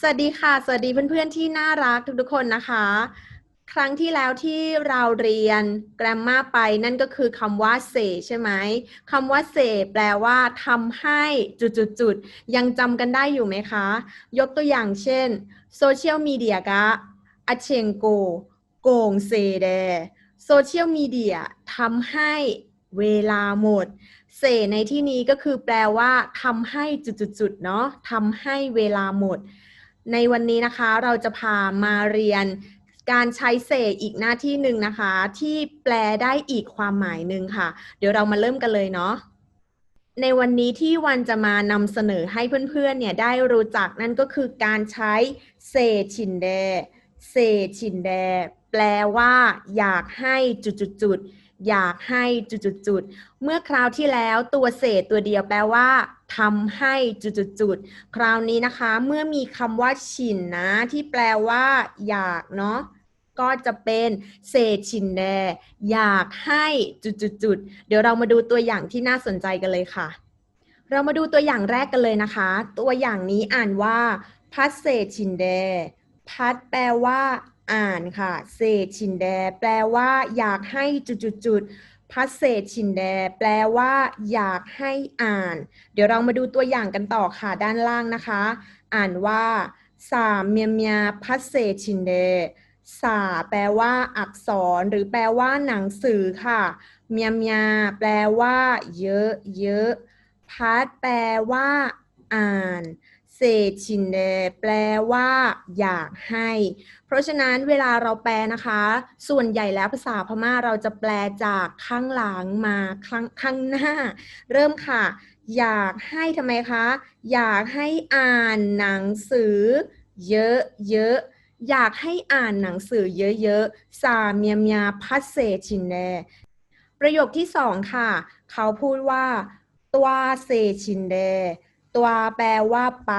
สวัสดีค่ะ สวัสดีเพื่อนๆที่น่ารักทุกๆคนนะคะ ครั้งที่แล้วที่เราเรียน grammar ไปนั่นก็คือคำว่า say ใช่ไหมคำว่า say แปลว่าทำให้จุดๆๆยังจำกันได้อยู่ไหมคะ ยกตัวอย่างเช่นโซเชียลมีเดียกะอาเชงโก โกงเซเดโซเชียลมีเดียทำให้เวลาหมด เสในที่นี้ก็คือแปลว่าทำให้จุดๆๆเนาะทำให้เวลาหมด ในวันนี้นะคะเราจะพามาเรียนการใช้เศษอีกหน้าที่หนึ่งนะคะ ที่แปลได้อีกความหมายหนึ่งค่ะ เดี๋ยวเรามาเริ่มกันเลยเนาะในวันนี้ที่วันจะมานำเสนอให้เพื่อนๆเนี่ยได้รู้จักนั่นก็คือการใช้เศษชินแดเศษชินแดแปลว่า อยากให้จุดๆ อยากให้จุดๆๆเมื่อคราวที่แล้วตัวเศษตัวเดียวแปลว่าทำให้จุดๆๆคราวนี้นะคะ เมื่อมีคำว่าชินนะ ที่แปลว่า อยากเนาะก็จะเป็นเศษชินแด อยากให้จุดๆๆเดี๋ยวเรามาดูตัวอย่างที่น่าสนใจกันเลยค่ะ เรามาดูตัวอย่างแรกกันเลยนะคะ ตัวอย่างนี้อ่านว่า พัดเศษชินแด พัดแปลว่า อ่านค่ะ เศษชินแด แปลว่า อยากให้จุดๆพัดเศษชินแด แปลว่า อยากให้อ่าน เดี๋ยวเรามาดูตัวอย่างกันต่อค่ะด้านล่างนะคะ อ่านว่าสามเมียเมียพัดเศษชินเดสาแปลว่า อักษร หรือแปลว่า หนังสือค่ะ เมียเมียแปลว่า เยอะเยอะพัดแปลว่า อ่าน เศษชินเดแปลว่าอยากให้ เพราะฉะนั้นเวลาเราแปลนะคะ ส่วนใหญ่แล้วภาษาพม่าเราจะแปลจากข้างหลังมาข้างข้างหน้า เริ่มค่ะ อยากให้ทำไมคะ อยากให้อ่านหนังสือ เยอะเยอะอยากให้อ่านหนังสือเยอะๆสาเมียเมียพัดเศษชินแดประโยคที่สองค่ะ เขาพูดว่าตัวเศษชินแด ตัวแปลว่าไป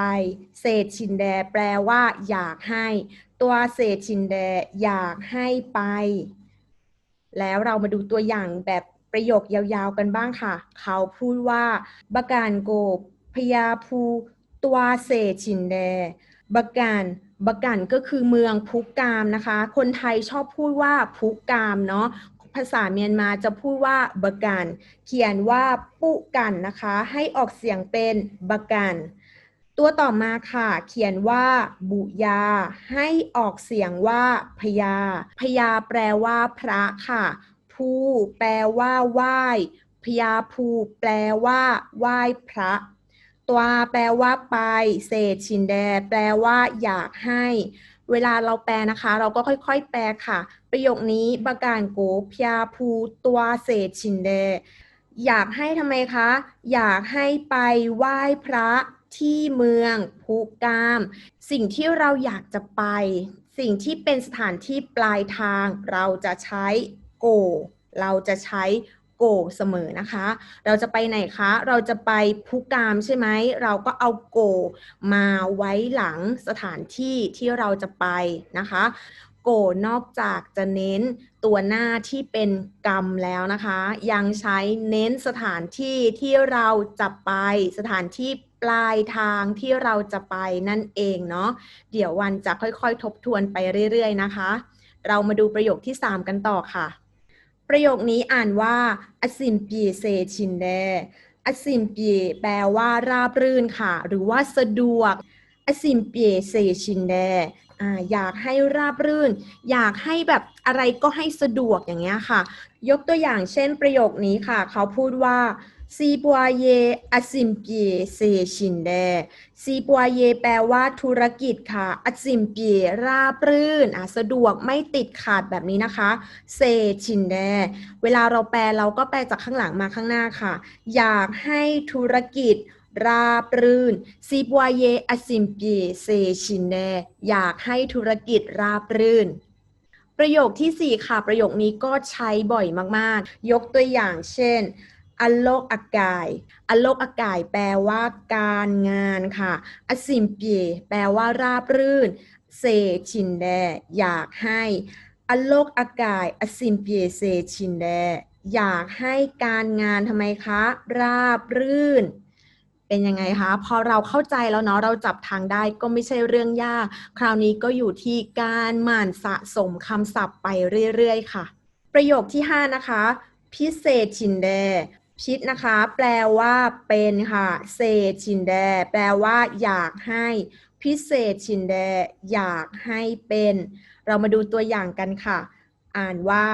เศษชินแด แปลว่า อยากให้ ตัวเศษชินแด อยากให้ไป แล้วเรามาดูตัวอย่างแบบประโยคยาวๆกันบ้างค่ะ เขาพูดว่าบการโกพยาภู ตัวเศษชินแดบการบกันก็คือเมืองพุกามนะคะ คนไทยชอบพูดว่าพุกามเนาะ ภาษาเมียนมาจะพูดว่าบกัน เขียนว่าปุกันนะคะ ให้ออกเสียงเป็นบกัน ตัวต่อมาค่ะ เขียนว่า บุยา ให้ออกเสียงว่าพยา พยาแปลว่าพระค่ะ ภูแปลว่าไหว้พยาภูแปลว่าไหว้พระ ตัวแปลว่าไป เศษชินแด แปลว่าอยากให้ เวลาเราแปลนะคะ เราก็ค่อยๆ แปลค่ะ ประโยคนี้บาการโกพยาภูตัวเศษชินแดอยากให้ทำไมคะ อยากให้ไปไหว้พระที่เมืองภูกาม สิ่งที่เราอยากจะไป สิ่งที่เป็นสถานที่ปลายทาง เราจะใช้โก เราจะใช้ โกเสมอนะคะ เราจะไปไหนคะ เราจะไปภูกามใช่ไหม เราก็เอาโกมาไว้หลังสถานที่ที่เราจะไปนะคะ โกนอกจากจะเน้นตัวหน้าที่เป็นกรรมแล้วนะคะ ยังใช้เน้นสถานที่ที่เราจะไปสถานที่ปลายทางที่เราจะไปนั่นเองเนาะเดี๋ยววันจะค่อยๆ ทบทวนไปเรื่อยๆนะคะ เรามาดูประโยคที่ 3 กันต่อค่ะ ประโยคนี้อ่านว่าอสินปีเซชินเดอสินปีแปลว่าราบรื่นค่ะ หรือว่าสะดวกอสินปีเซชินเด อยากให้ราบรื่น อยากให้แบบอะไรก็ให้สะดวกอย่างเงี้ยค่ะ ยกตัวอย่างเช่นประโยคนี้ค่ะ เขาพูดว่าซีบัวเยอสิมปีเซชินแดซีบัวเยแปลว่าธุรกิจค่ะอสิมปีราบรื่นอะสะดวกไม่ติดขาดแบบนี้นะคะเซชินแดเวลาเราแปลเราก็แปลจากข้างหลังมาข้างหน้าค่ะ อยากให้ธุรกิจ ราบรื่นซีบัวเยอสิมปีเซชินแดอยากให้ธุรกิจราบรื่น ประโยคที่ 4 ค่ะ ประโยคนี้ก็ใช้บ่อยมากๆ ยกตัวอย่างเช่นอโลกอากายอโลกอากายแปลว่าการงานค่ะอสิมปีแปลว่าราบรื่น เซชินแดอยากให้อโลกอากายอสิมปีเซชินแดอยากให้การงานทำไมคะ ราบรื่น เป็นยังไงคะพอเราเข้าใจแล้วเนาะเราจับทางได้ก็ไม่ใช่เรื่องยาก คราวนี้ก็อยู่ที่การหมั่นสะสมคำศัพท์ไปเรื่อยๆ ค่ะ ประโยคที่ 5 นะคะ พิเศษชินแดพิษนะคะ แปลว่า เป็นค่ะเศษชินแดแปลว่า อยากให้ พิเศษชินแดอยากให้เป็น เรามาดูตัวอย่างกันค่ะ อ่านว่า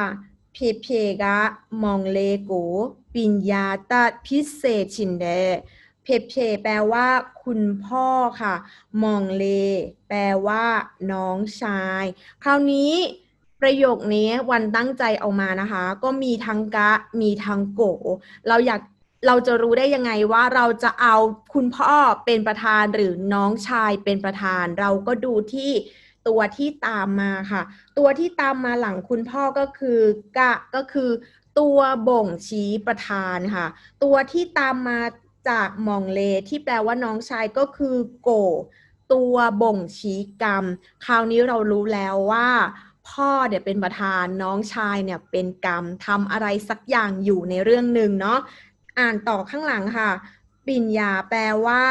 เพเพกะมองเลโกปิญญาตัดพิเศษชินแด เพเพแปลว่า คุณพ่อค่ะ มองเล แปลว่า น้องชาย คราวนี้ประโยคนี้วันตั้งใจเอามานะคะ ก็มีทั้งกะ มีทั้งโก เราอยากเราจะรู้ได้ยังไงว่าเราจะเอาคุณพ่อเป็นประธานหรือน้องชายเป็นประธาน เราก็ดูที่ตัวที่ตามมาค่ะ ตัวที่ตามมาหลังคุณพ่อก็คือกะก็คือ ตัวบ่งชี้ประธานค่ะ ตัวที่ตามมา จากมองเลที่แปลว่าน้องชายก็คือโก ตัวบ่งชี้กรรม คราวนี้เรารู้แล้วว่า พ่อเนี่ยเป็นประธานน้องชายเนี่ยเป็นกรรมทำอะไรสักอย่างอยู่ในเรื่องหนึ่งเนาะอ่านต่อข้างหลังค่ะ ปิญญาแปลว่า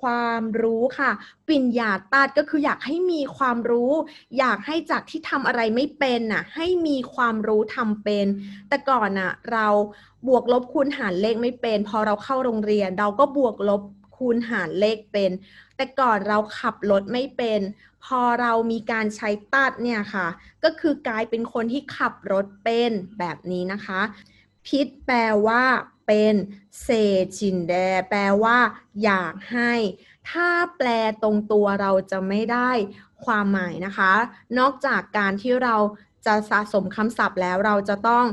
ความรู้ค่ะ ปิญญาตัดก็คืออยากให้มีความรู้ อยากให้จากที่ทำอะไรไม่เป็นน่ะให้มีความรู้ทำเป็น แต่ก่อนน่ะเราบวกลบคูณหารเลขไม่เป็น พอเราเข้าโรงเรียน เราก็บวกลบคูณหารเลขเป็น แต่ก่อนเราขับรถไม่เป็น พอเรามีการใช้ตัดเนี่ยค่ะ ก็คือกลายเป็นคนที่ขับรถเป็นแบบนี้นะคะ พิษแปลว่าเป็นเซจินแด แปลว่า อยากให้ ถ้าแปลตรงตัวเราจะไม่ได้ความหมายนะคะ นอกจากการที่เราจะสะสมคำศัพท์แล้วเราจะต้อง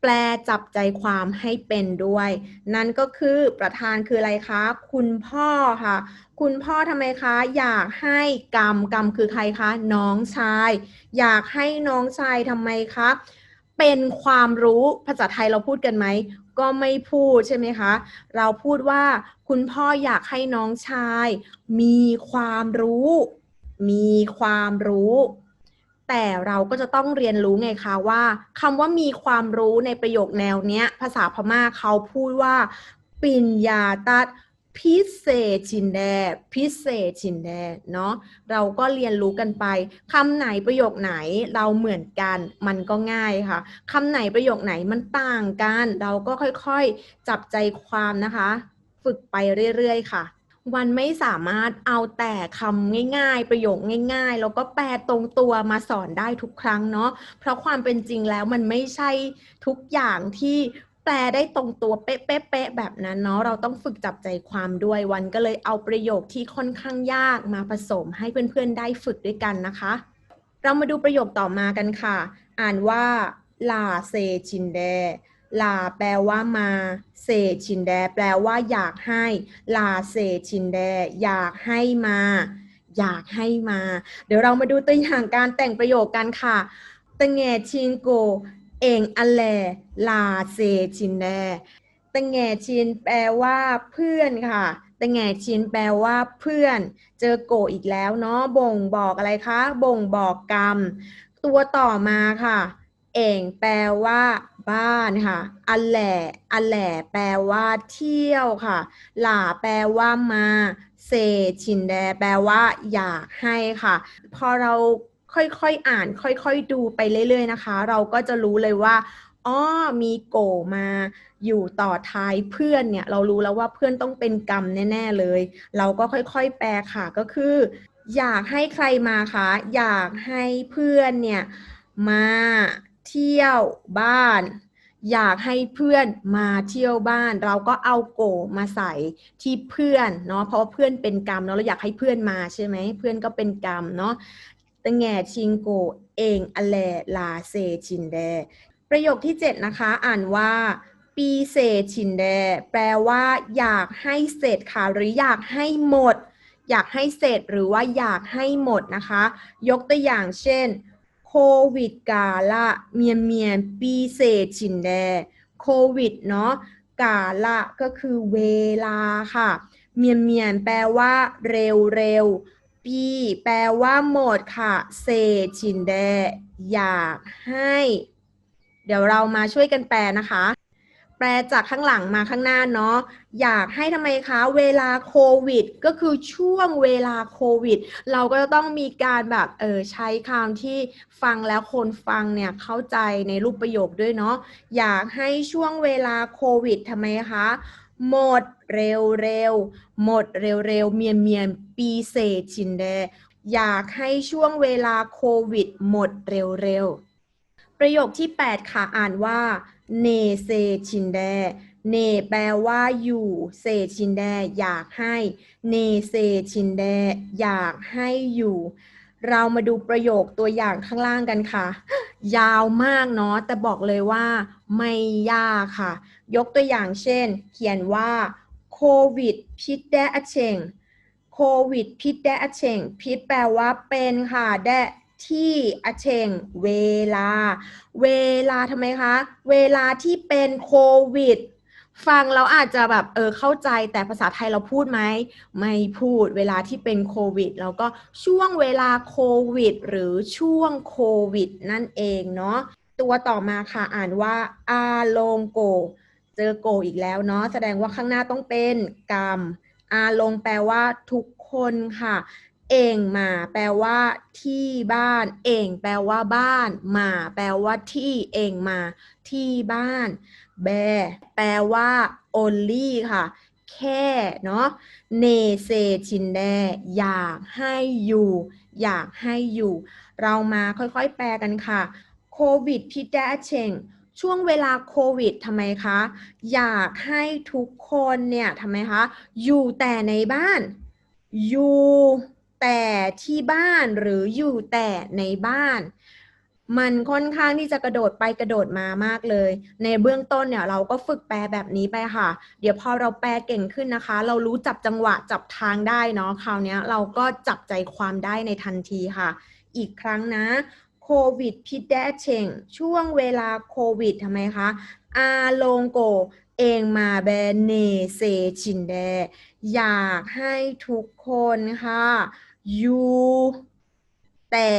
แปลจับใจความให้เป็นด้วย นั่นก็คือประธานคืออะไรคะ คุณพ่อค่ะ คุณพ่อทำไมคะ อยากให้กรรมกรรมคือใครคะ น้องชาย อยากให้น้องชายทำไมคะ เป็นความรู้ภาษาไทยเราพูดกันไหม ก็ไม่พูดใช่ไหมคะ เราพูดว่าคุณพ่ออยากให้น้องชาย มีความรู้ มีความรู้ แต่เราก็จะต้องเรียนรู้ไงคะว่าคำว่ามีความรู้ในประโยคแนวเนี้ย ภาษาพม่าเขาพูดว่า ปิญญาตัด พิเศษชินแดพิเศษชินแดเนาะเราก็เรียนรู้กันไปคำไหนประโยคไหนเราเหมือนกันมันก็ง่ายค่ะคำไหนประโยคไหนมันต่างกัน เราก็ค่อยๆ จับใจความนะคะ ฝึกไปเรื่อยๆ ค่ะวันไม่สามารถเอาแต่คำง่ายๆ ประโยคง่าย ๆ แล้วก็แปลตรงตัวมาสอนได้ทุกครั้งเนาะเพราะความเป็นจริงแล้วมันไม่ใช่ทุกอย่างที่ แปลได้ตรงตัวเป๊ะๆแบบนั้นเนาะเราต้องฝึกจับใจความด้วยวันก็เลยเอาประโยคที่ค่อนข้างยากมาผสมให้เพื่อนๆได้ฝึกด้วยกันนะคะ เรามาดูประโยคต่อมากันค่ะ อ่านว่าลาเซชินแดลาแปลว่ามาเซชินแด แปลว่าอยากให้ ลาเซชินแด อยากให้มา อยากให้มา เดี๋ยวเรามาดูตัวอย่างการแต่งประโยคกันค่ะตังแงชินโก เองอแลลาเซชินแดตังแงชินแปลว่าเพื่อนค่ะตังแงชินแปลว่าเพื่อน เจอโกอีกแล้วเนาะบ่งบอกอะไรคะ บ่งบอกกรรม ตัวต่อมาค่ะ เองแปลว่าบ้านค่ะ อันแหล่อันแหล่แปลว่าเที่ยวค่ะ หล่าแปลว่ามา เซชินแด แปลว่า อยากให้ค่ะ พอเรา ค่อยๆอ่าน ค่อยๆดูไปเรื่อยๆนะคะ เราก็จะรู้เลยว่าอ๋อมีโกมาอยู่ต่อท้ายเพื่อนเนี่ย เรารู้แล้วว่าเพื่อนต้องเป็นกรรมแน่ ๆเลย เราก็ค่อยๆแปลค่ะก็คือ อยากให้ใครมาคะอยากให้เพื่อนเนี่ยมาเที่ยวบ้าน อยากให้เพื่อนมาเที่ยวบ้าน เราก็เอาโกมาใส่ที่เพื่อนเนาะเพราะเพื่อนเป็นกรรมเนาะเราอยากให้เพื่อนมาใช่ไหมเพื่อนก็เป็นกรรมเนาะ ตงแงชิงโกเองอแลลาเซชินแด ประโยคที่ 7 นะคะ อ่านว่า ปีเซชินแด แปลว่า อยากให้เสร็จค่ะ หรืออยากให้หมด อยากให้เสร็จหรือว่าอยากให้หมดนะคะ ยกตัวอย่างเช่นโควิดกาละเมียนเมียนปีเศษชินแดโควิดเนาะกาละก็คือเวลาค่ะ เมียนเมียนแปลว่า เร็วเร็ว ปีแปลว่าหมดค่ะเศษชินแด อยากให้ เดี๋ยวเรามาช่วยกันแปลนะคะ แปลจากข้างหลังมาข้างหน้าเนาะ อยากให้ทำไมคะ เวลาโควิด ก็คือช่วงเวลาโควิด เราก็จะต้องมีการแบบเออใช้คำที่ฟังแล้วคนฟังเนี่ยเข้าใจในรูปประโยคด้วยเนาะ อยากให้ช่วงเวลาโควิดทำไมคะ หมดเร็วเร็วหมดเร็วเร็วเมียนเมียนปีเศษชินแดอยากให้ช่วงเวลาโควิด หมดเร็วเร็วประโยคที่ 8 ค่ะอ่านว่าเนเซชินแดเนแปลว่าอยู่เซชินแดอยากให้เนเซชินแดอยากให้อยู่ เรามาดูประโยคตัวอย่างข้างล่างกันค่ะ ยาวมากเนาะแต่บอกเลยว่าไม่ยากค่ะ ยกตัวอย่างเช่น เขียนว่าโควิดพิษแดอเชงโควิดพิษแดอเชงพิษแปลว่าเป็นค่ะแดที่อเชงเวลา เวลาทำไมคะ เวลาที่เป็นโควิดฟังเราอาจจะแบบเออเข้าใจแต่ภาษาไทยเราพูดไหมไม่พูดเวลาที่เป็นโควิดแล้วก็ช่วงเวลาโควิด หรือช่วงโควิด นั่นเองเนาะตัวต่อมาค่ะอ่านว่าอาโลงโก เจอโกอีกแล้วเนาะแสดงว่าข้างหน้าต้องเป็นกรรมอาลงแปลว่าทุกคนค่ะ เองมาแปลว่าที่บ้าน เองแปลว่าบ้าน มาแปลว่าที่เองมา ที่บ้านแบแปลว่า only ค่ะ แค่เนาะเนเซชินแดอยากให้อยู่ อยากให้อยู่ เรามาค่อยๆ แปลกันค่ะโควิดพิดแดเชง ช่วงเวลาโควิดทำไมคะ อยากให้ทุกคนเนี่ยทำไมคะ อยู่แต่ในบ้าน อยู่แต่ที่บ้านหรืออยู่แต่ในบ้าน มันค่อนข้างที่จะกระโดดไปกระโดดมามากเลย ในเบื้องต้นเนี่ยเราก็ฝึกแปลแบบนี้ไปค่ะ เดี๋ยวพอเราแปลเก่งขึ้นนะคะ เรารู้จับจังหวะจับทางได้เนาะคราวนี้เราก็จับใจความได้ในทันทีค่ะ อีกครั้งนะ โควิดพิดแดเชงช่วงเวลาโควิดทำไมคะอาลงโกเองมาแบเนเซชินแด อยากให้ทุกคนค่ะ อยู่แต่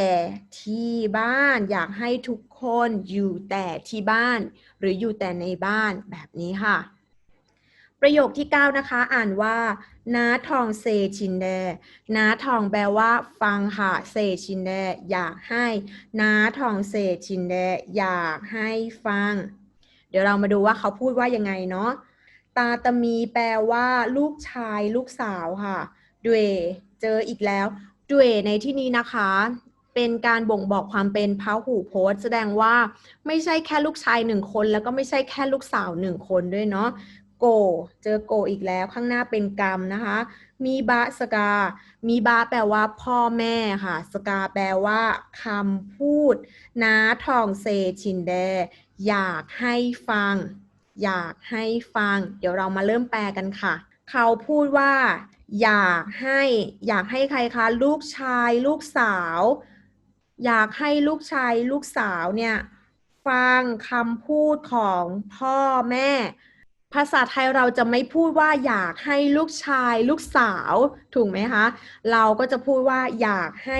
ที่บ้าน อยากให้ทุกคนอยู่แต่ที่บ้าน หรืออยู่แต่ในบ้านแบบนี้ค่ะ ประโยคที่ 9 นะคะ อ่านว่าน้าทองเซชินแดน้าทองแปลว่า ฟังค่ะเซชินแดอยากให้น้าทองเซชินแดอยากให้ฟัง เดี๋ยวเรามาดูว่าเขาพูดว่ายังไงเนาะตาตมีแปลว่า ลูกชาย ลูกสาวค่ะด้วยเจออีกแล้วด้วยในที่นี้นะคะ เป็นการบ่งบอกความเป็นพหูโพจน์แสดงว่าไม่ใช่แค่ลูกชายหนึ่งคน แล้วก็ไม่ใช่แค่ลูกสาวหนึ่งคนด้วยเนาะ โก เจอโกอีกแล้วข้างหน้าเป็นกรรมนะคะ มีบะสกา มีบะแปลว่าพ่อแม่ค่ะ สกาแปลว่าคำพูด น้าทองเซชินแด อยากให้ฟัง อยากให้ฟัง เดี๋ยวเรามาเริ่มแปลกันค่ะ เขาพูดว่า อยากให้ อยากให้ใครคะ ลูกชาย ลูกสาว อยากให้ลูกชาย ลูกสาวเนี่ย ฟังคำพูดของพ่อแม่ ภาษาไทยเราจะไม่พูดว่าอยากให้ลูกชายลูกสาวถูกไหมคะ เราก็จะพูดว่าอยากให้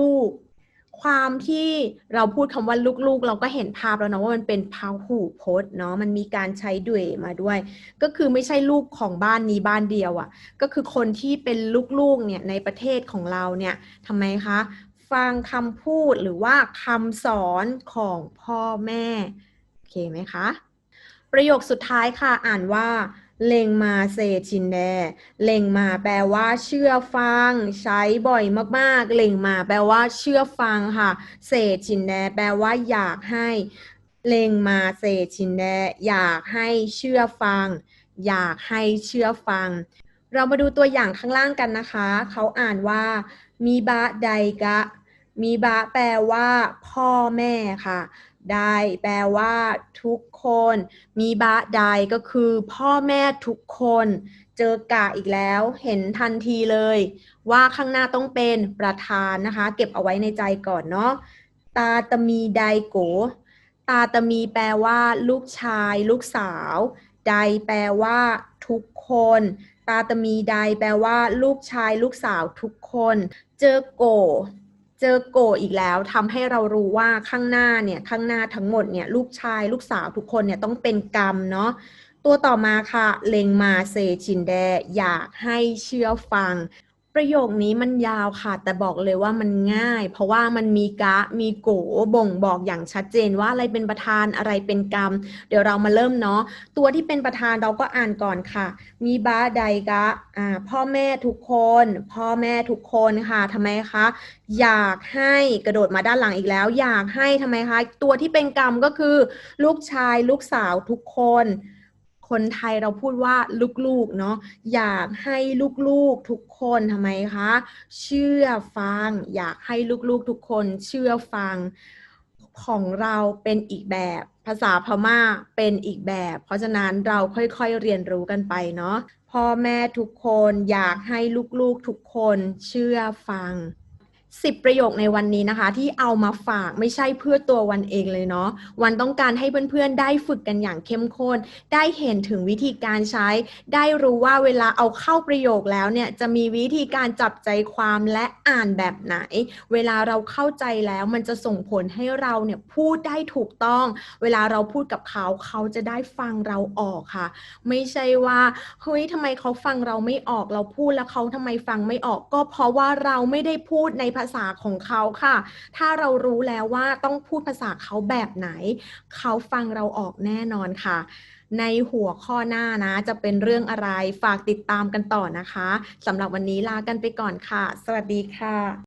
ลูกๆ ความที่เราพูดคำว่าลูกๆ เราก็เห็นภาพแล้วนะว่ามันเป็นพาหูพจน์เนาะมันมีการใช้ด้วยมาด้วย ก็คือไม่ใช่ลูกของบ้านนี้บ้านเดียวอะ่ะ ก็คือคนที่เป็นลูกๆเนี่ยในประเทศของเราเนี่ยทำไมคะฟังคำพูดหรือว่าคำสอนของพ่อแม่โอเคไหมคะ ประโยคสุดท้ายค่ะอ่านว่าเลงมาเซชินแดเลงมาแปลว่าเชื่อฟัง ใช้บ่อยมากๆเลงมาแปลว่าเชื่อฟังค่ะ เซชินแดแปลว่าอยากให้เลงมาเซชินแดอยากให้เชื่อฟัง อยากให้เชื่อฟัง เรามาดูตัวอย่างข้างล่างกันนะคะ เขาอ่านว่า มีบะไดกะ มีบะแปลว่า พ่อแม่ค่ะ ได้แปลว่าทุกคน มีบะไดก็คือ พ่อแม่ทุกคน เจอกะอีกแล้ว เห็นทันทีเลย ว่าข้างหน้าต้องเป็นประธานนะคะ เก็บเอาไว้ในใจก่อนเนาะตาตะมีไดโก ตาตะมีแปลว่า ลูกชาย ลูกสาว ไดแปลว่า ทุกคน ตาตะมีไดแปลว่า ลูกชาย ลูกสาวทุกคน เจอโก เจอโกอีกแล้วทำให้เรารู้ว่าข้างหน้าเนี่ยข้างหน้าทั้งหมดเนี่ยลูกชายลูกสาวทุกคนเนี่ยต้องเป็นกรรมเนาะตัวต่อมาค่ะ เลงมาเซชินแด อยากให้เชื่อฟัง ประโยคนี้มันยาวค่ะ แต่บอกเลยว่ามันง่าย เพราะว่ามันมีกะมีโกบ่งบอกอย่างชัดเจนว่าอะไรเป็นประธานอะไรเป็นกรรม เดี๋ยวเรามาเริ่มเนาะตัวที่เป็นประธานเราก็อ่านก่อนค่ะ มีบาไดกะอ่าพ่อแม่ทุกคน พ่อแม่ทุกคนค่ะทำไมคะอยากให้กระโดดมาด้านหลังอีกแล้ว อยากให้ทำไมคะตัวที่เป็นกรรมก็คือ ลูกชายลูกสาวทุกคน คนไทยเราพูดว่าลูกๆเนาะอยากให้ลูกๆทุกคนทำไมคะ เชื่อฟัง อยากให้ลูกๆทุกคนเชื่อฟังของเราเป็นอีกแบบ ภาษาพม่าเป็นอีกแบบ เพราะฉะนั้นเราค่อยๆเรียนรู้กันไปเนาะพ่อแม่ทุกคนอยากให้ลูกๆทุกคนเชื่อฟัง 10 ประโยคในวันนี้นะคะ ที่เอามาฝากไม่ใช่เพื่อตัววันเองเลยเนาะวันต้องการให้เพื่อนๆ ได้ฝึกกันอย่างเข้มข้น ได้เห็นถึงวิธีการใช้ ได้รู้ว่าเวลาเอาเข้าประโยคแล้วเนี่ยจะมีวิธีการจับใจความและอ่านแบบไหน เวลาเราเข้าใจแล้วมันจะส่งผลให้เราเนี่ยพูดได้ถูกต้อง เวลาเราพูดกับเขาเขาจะได้ฟังเราออกค่ะ ไม่ใช่ว่าเฮ้ยทำไมเขาฟังเราไม่ออกเราพูดแล้วเขาทำไมฟังไม่ออกก็เพราะว่าเราไม่ได้พูดในภาษาของเขาค่ะ ถ้าเรารู้แล้วว่าต้องพูดภาษาเขาแบบไหน เขาฟังเราออกแน่นอนค่ะ ในหัวข้อหน้านะ จะเป็นเรื่องอะไรฝากติดตามกันต่อนะคะสำหรับวันนี้ลากันไปก่อนค่ะ สวัสดีค่ะ